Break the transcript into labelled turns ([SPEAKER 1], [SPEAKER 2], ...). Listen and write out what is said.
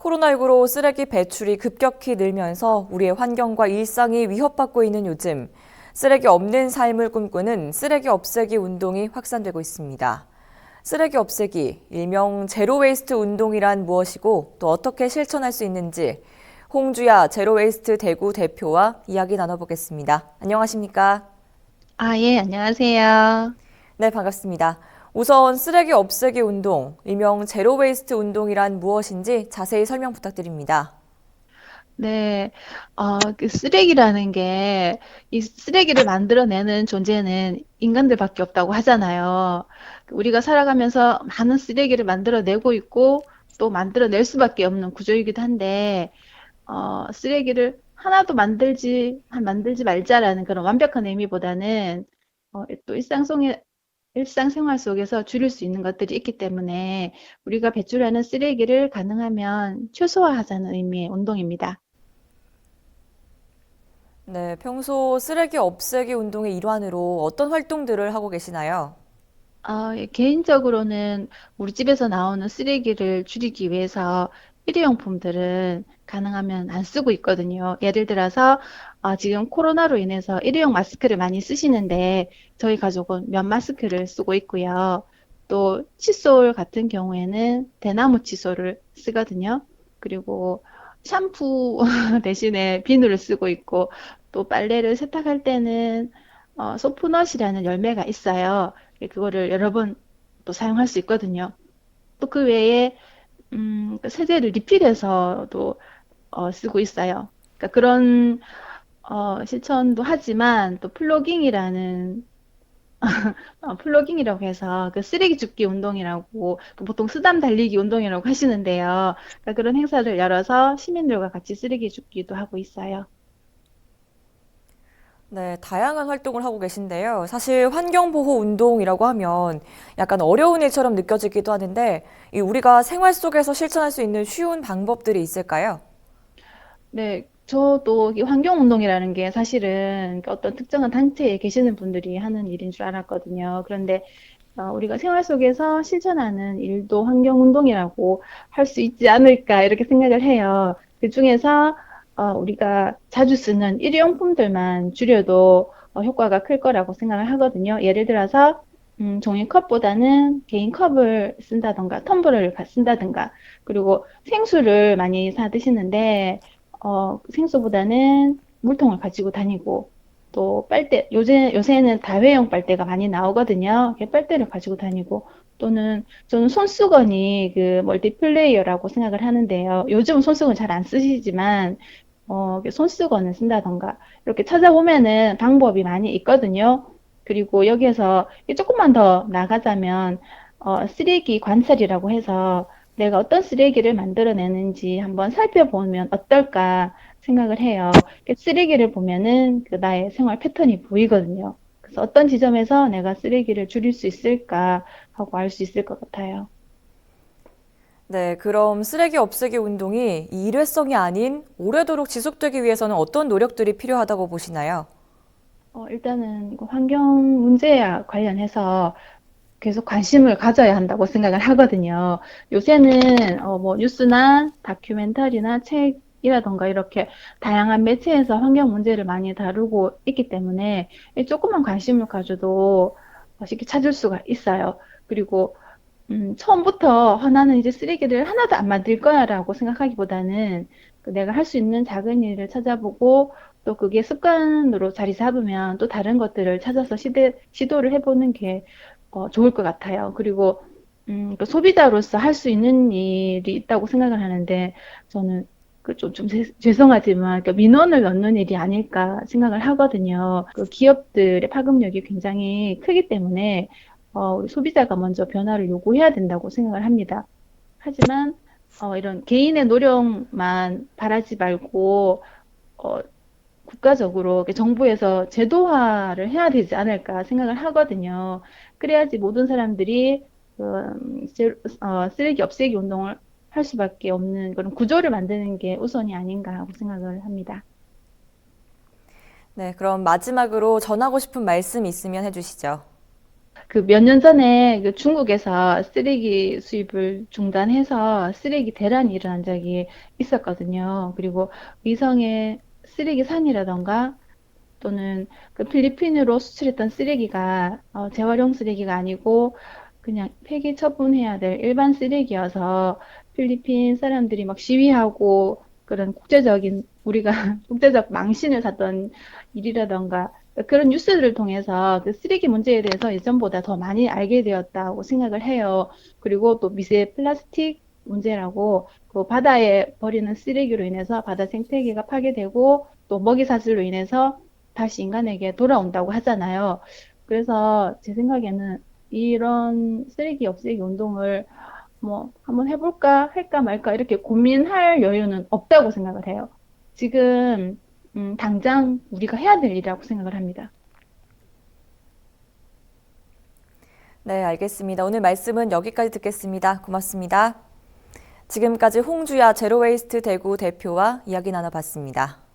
[SPEAKER 1] 코로나19로 쓰레기 배출이 급격히 늘면서 우리의 환경과 일상이 위협받고 있는 요즘, 쓰레기 없는 삶을 꿈꾸는 쓰레기 없애기 운동이 확산되고 있습니다. 쓰레기 없애기, 일명 제로 웨이스트 운동이란 무엇이고 또 어떻게 실천할 수 있는지 홍주야 제로 웨이스트 대구 대표와 이야기 나눠보겠습니다. 안녕하십니까?
[SPEAKER 2] 아, 예, 안녕하세요.
[SPEAKER 1] 네, 반갑습니다. 우선 쓰레기 없애기 운동, 일명 제로 웨이스트 운동이란 무엇인지 자세히 설명 부탁드립니다.
[SPEAKER 2] 네, 어, 그 쓰레기라는 게, 이 쓰레기를 만들어내는 존재는 인간들밖에 없다고 하잖아요. 그 우리가 살아가면서 많은 쓰레기를 만들어내고 있고, 또 만들어낼 수밖에 없는 구조이기도 한데, 어, 쓰레기를 하나도 만들지, 만들지 말자라는 그런 완벽한 의미보다는, 어, 또 일상 속에, 일상생활 속에서 줄일 수 있는 것들이 있기 때문에 우리가 배출하는 쓰레기를 가능하면 최소화하자는 의미의 운동입니다.
[SPEAKER 1] 네, 평소 쓰레기 없애기 운동의 일환으로 어떤 활동들을 하고 계시나요?
[SPEAKER 2] 어, 예, 개인적으로는 우리 집에서 나오는 쓰레기를 줄이기 위해서 일회용품들은 가능하면 안 쓰고 있거든요. 예를 들어서 어, 지금 코로나로 인해서 일회용 마스크를 많이 쓰시는데 저희 가족은 면 마스크를 쓰고 있고요. 또 칫솔 같은 경우에는 대나무 칫솔을 쓰거든요. 그리고 샴푸 대신에 비누를 쓰고 있고 또 빨래를 세탁할 때는 어, 소프넛이라는 열매가 있어요. 그거를 여러 번 또 사용할 수 있거든요. 또 그 외에 음, 그 세제를 리필해서도 어, 쓰고 있어요. 그러니까 그런 어, 실천도 하지만 또 플로깅이라는 어, 플로깅이라고 해서 그 쓰레기 줍기 운동이라고 그 보통 수담 달리기 운동이라고 하시는데요. 그러니까 그런 행사를 열어서 시민들과 같이 쓰레기 줍기도 하고 있어요.
[SPEAKER 1] 네, 다양한 활동을 하고 계신데요. 사실 환경보호 운동이라고 하면 약간 어려운 일처럼 느껴지기도 하는데, 이 우리가 생활 속에서 실천할 수 있는 쉬운 방법들이 있을까요?
[SPEAKER 2] 네, 저도 이 환경운동이라는 게 사실은 어떤 특정한 단체에 계시는 분들이 하는 일인 줄 알았거든요. 그런데 어, 우리가 생활 속에서 실천하는 일도 환경운동이라고 할 수 있지 않을까 이렇게 생각을 해요. 그 중에서 어, 우리가 자주 쓰는 일회용품들만 줄여도 어, 효과가 클 거라고 생각을 하거든요. 예를 들어서 음, 종이컵보다는 개인 컵을 쓴다던가 텀블러를 가- 쓴다던가 그리고 생수를 많이 사 드시는데 어, 생수보다는 물통을 가지고 다니고, 또 빨대, 요새, 요새는 다회용 빨대가 많이 나오거든요. 빨대를 가지고 다니고, 또는 저는 손수건이 그 멀티플레이어라고 생각을 하는데요. 요즘은 손수건 잘 안 쓰시지만, 어, 손수건을 쓴다던가, 이렇게 찾아보면은 방법이 많이 있거든요. 그리고 여기에서 조금만 더 나가자면, 어, 쓰레기 관찰이라고 해서 내가 어떤 쓰레기를 만들어내는지 한번 살펴보면 어떨까 생각을 해요. 쓰레기를 보면은 그 나의 생활 패턴이 보이거든요. 그래서 어떤 지점에서 내가 쓰레기를 줄일 수 있을까 하고 알 수 있을 것 같아요.
[SPEAKER 1] 네, 그럼 쓰레기 없애기 운동이 이 일회성이 아닌 오래도록 지속되기 위해서는 어떤 노력들이 필요하다고 보시나요?
[SPEAKER 2] 어, 일단은 그 환경 문제와 관련해서 계속 관심을 가져야 한다고 생각을 하거든요. 요새는 어, 뭐 뉴스나 다큐멘터리나 책 이라던가 이렇게 다양한 매체에서 환경 문제를 많이 다루고 있기 때문에 이 조금만 관심을 가져도 어, 쉽게 찾을 수가 있어요. 그리고 음, 처음부터 아, 나는 이제 쓰레기를 하나도 안 만들 거야라고 생각하기보다는 그 내가 할 수 있는 작은 일을 찾아보고 또 그게 습관으로 자리 잡으면 또 다른 것들을 찾아서 시대, 시도를 해보는 게 어, 좋을 것 같아요. 그리고 음, 그 소비자로서 할 수 있는 일이 있다고 생각을 하는데 저는 그 좀, 죄송하지만 그 민원을 넣는 일이 아닐까 생각을 하거든요. 그 기업들의 파급력이 굉장히 크기 때문에 어, 우리 소비자가 먼저 변화를 요구해야 된다고 생각을 합니다. 하지만 어, 이런 개인의 노력만 바라지 말고 어, 국가적으로 정부에서 제도화를 해야 되지 않을까 생각을 하거든요. 그래야지 모든 사람들이 음, 제- 어, 쓰레기 없애기 운동을 할 수밖에 없는 그런 구조를 만드는 게 우선이 아닌가 하고 생각을 합니다.
[SPEAKER 1] 네, 그럼 마지막으로 전하고 싶은 말씀 있으면 해주시죠.
[SPEAKER 2] 그 몇 년 전에 그 중국에서 쓰레기 수입을 중단해서 쓰레기 대란이 일어난 적이 있었거든요. 그리고 위성에 쓰레기 산이라던가 또는 그 필리핀으로 수출했던 쓰레기가 어, 재활용 쓰레기가 아니고 그냥 폐기 처분해야 될 일반 쓰레기여서 필리핀 사람들이 막 시위하고 그런 국제적인 우리가 국제적 망신을 샀던 일이라던가 그런 뉴스들을 통해서 그 쓰레기 문제에 대해서 예전보다 더 많이 알게 되었다고 생각을 해요. 그리고 또 미세 플라스틱 문제라고 그 바다에 버리는 쓰레기로 인해서 바다 생태계가 파괴되고 또 먹이 사슬로 인해서 다시 인간에게 돌아온다고 하잖아요. 그래서 제 생각에는 이런 쓰레기 없애기 운동을 뭐 한번 해볼까 할까 말까 이렇게 고민할 여유는 없다고 생각을 해요. 지금 음, 당장 우리가 해야 될 일이라고 생각을 합니다.
[SPEAKER 1] 네, 알겠습니다. 오늘 말씀은 여기까지 듣겠습니다. 고맙습니다. 지금까지 홍주야 제로웨이스트 대구 대표와 이야기 나눠봤습니다.